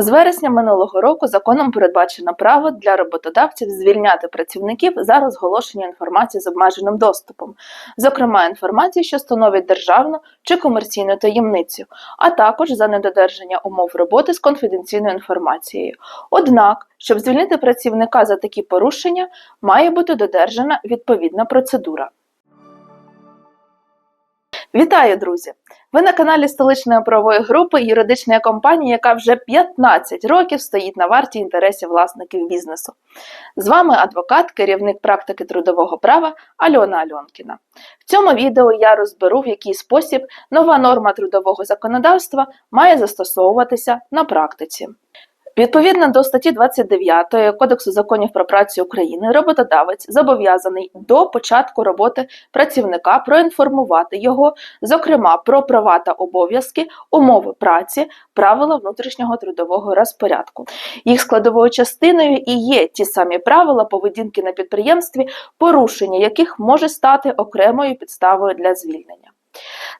З вересня минулого року законом передбачено право для роботодавців звільняти працівників за розголошення інформації з обмеженим доступом, зокрема інформації, що становить державну чи комерційну таємницю, а також за недодержання умов роботи з конфіденційною інформацією. Однак, щоб звільнити працівника за такі порушення, має бути додержана відповідна процедура. Вітаю, друзі! Ви на каналі столичної правової групи юридичної компанії, яка вже 15 років стоїть на варті інтересів власників бізнесу. З вами адвокат, керівник практики трудового права Альона Альонкіна. В цьому відео я розберу, в який спосіб нова норма трудового законодавства має застосовуватися на практиці. Відповідно до статті 29 Кодексу законів про працю України, роботодавець зобов'язаний до початку роботи працівника проінформувати його, зокрема про права та обов'язки, умови праці, правила внутрішнього трудового розпорядку. Їх складовою частиною і є ті самі правила поведінки на підприємстві, порушення яких може стати окремою підставою для звільнення.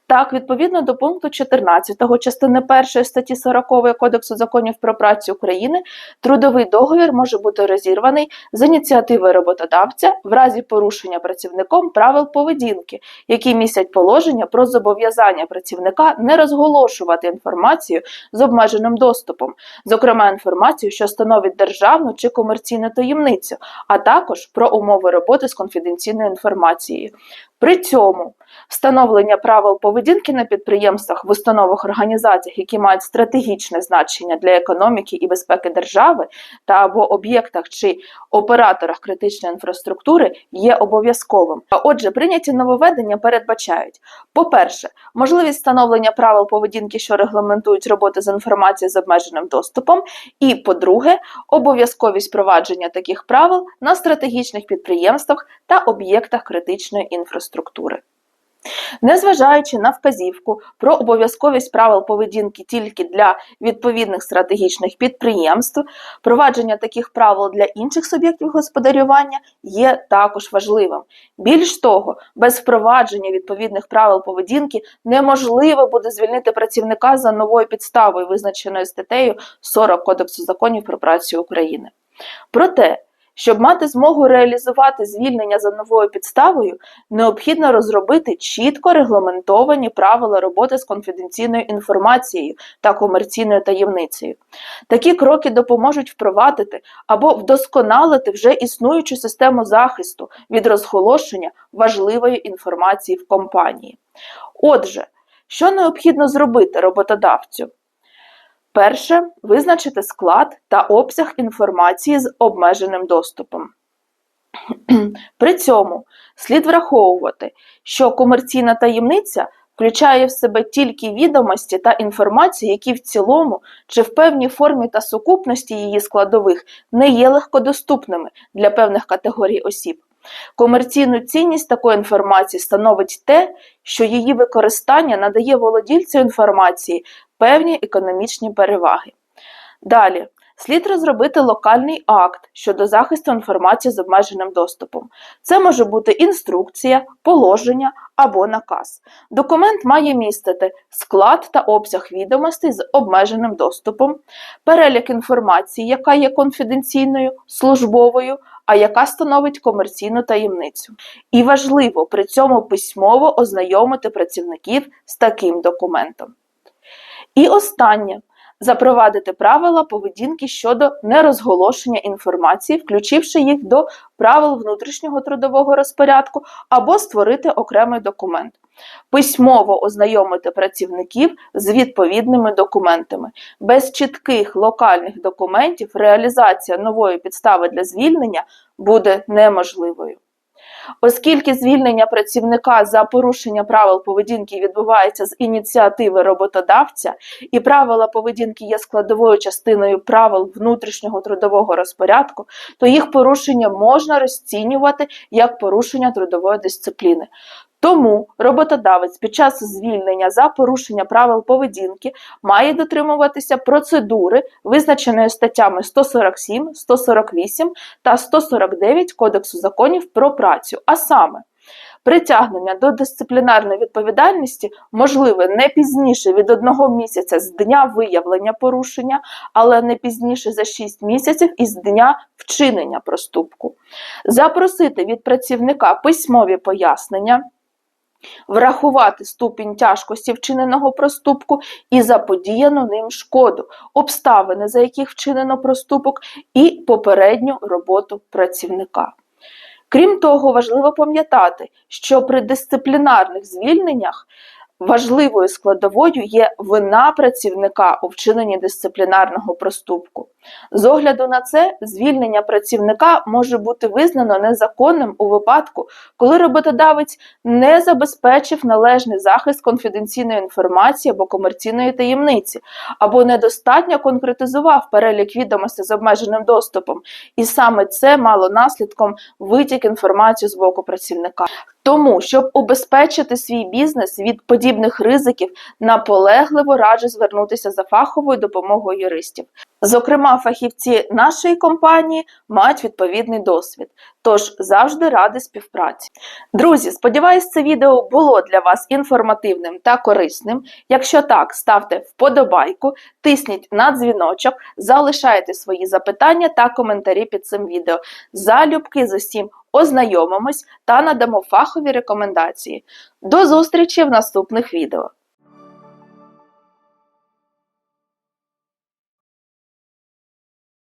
Так, відповідно до пункту 14 частини 1 статті 40 Кодексу законів про працю України, трудовий договір може бути розірваний з ініціативи роботодавця в разі порушення працівником правил поведінки, які містять положення про зобов'язання працівника не розголошувати інформацію з обмеженим доступом, зокрема інформацію, що становить державну чи комерційну таємницю, а також про умови роботи з конфіденційною інформацією. При цьому встановлення правил поведінки на підприємствах в установах організаціях, які мають стратегічне значення для економіки і безпеки держави, та або об'єктах чи операторах критичної інфраструктури є обов'язковим. Отже, прийняті нововведення передбачають: по-перше, можливість встановлення правил поведінки, що регламентують роботи з інформацією з обмеженим доступом, і по-друге, обов'язковість провадження таких правил на стратегічних підприємствах та об'єктах критичної інфраструктури. Незважаючи на вказівку про обов'язковість правил поведінки тільки для відповідних стратегічних підприємств, провадження таких правил для інших суб'єктів господарювання є також важливим. Більш того, без впровадження відповідних правил поведінки неможливо буде звільнити працівника за новою підставою, визначеною статтею 40 Кодексу законів про працю України. Проте, щоб мати змогу реалізувати звільнення за новою підставою, необхідно розробити чітко регламентовані правила роботи з конфіденційною інформацією та комерційною таємницею. Такі кроки допоможуть впровадити або вдосконалити вже існуючу систему захисту від розголошення важливої інформації в компанії. Отже, що необхідно зробити роботодавцю? Перше визначити склад та обсяг інформації з обмеженим доступом. При цьому слід враховувати, що комерційна таємниця включає в себе тільки відомості та інформацію, які в цілому чи в певній формі та сукупності її складових не є легкодоступними для певних категорій осіб. Комерційну цінність такої інформації становить те, що її використання надає володільцю інформації певні економічні переваги. Далі. Слід розробити локальний акт щодо захисту інформації з обмеженим доступом. Це може бути інструкція, положення або наказ. Документ має містити склад та обсяг відомостей з обмеженим доступом, перелік інформації, яка є конфіденційною, службовою, а яка становить комерційну таємницю. І важливо при цьому письмово ознайомити працівників з таким документом. І останнє запровадити правила поведінки щодо нерозголошення інформації, включивши їх до правил внутрішнього трудового розпорядку, або створити окремий документ. Письмово ознайомити працівників з відповідними документами. Без чітких локальних документів реалізація нової підстави для звільнення буде неможливою. Оскільки звільнення працівника за порушення правил поведінки відбувається з ініціативи роботодавця, і правила поведінки є складовою частиною правил внутрішнього трудового розпорядку, то їх порушення можна розцінювати як порушення трудової дисципліни. Тому роботодавець під час звільнення за порушення правил поведінки має дотримуватися процедури, визначеної статтями 147, 148 та 149 Кодексу законів про працю. А саме, Притягнення до дисциплінарної відповідальності можливе не пізніше від одного місяця з дня виявлення порушення, але не пізніше за 6 місяців із дня вчинення проступку. Запросити від працівника письмові пояснення. Врахувати ступінь тяжкості вчиненого проступку і заподіяну ним шкоду, обставини, за яких вчинено проступок, і попередню роботу працівника. Крім того, важливо пам'ятати, що при дисциплінарних звільненнях важливою складовою є вина працівника у вчиненні дисциплінарного проступку. З огляду на це, звільнення працівника може бути визнано незаконним у випадку, коли роботодавець не забезпечив належний захист конфіденційної інформації або комерційної таємниці, або недостатньо конкретизував перелік відомостей з обмеженим доступом, і саме це мало наслідком витік інформації з боку працівника. Тому, щоб убезпечити свій бізнес від подібних ризиків, наполегливо раджу звернутися за фаховою допомогою юристів. Зокрема, фахівці нашої компанії мають відповідний досвід, тож завжди ради співпраці. Друзі, сподіваюсь, це відео було для вас інформативним та корисним. Якщо так, ставте вподобайку, тисніть на дзвіночок, залишайте свої запитання та коментарі під цим відео. Залюбки з усім ознайомимось та надамо фахові рекомендації. До зустрічі в наступних відео!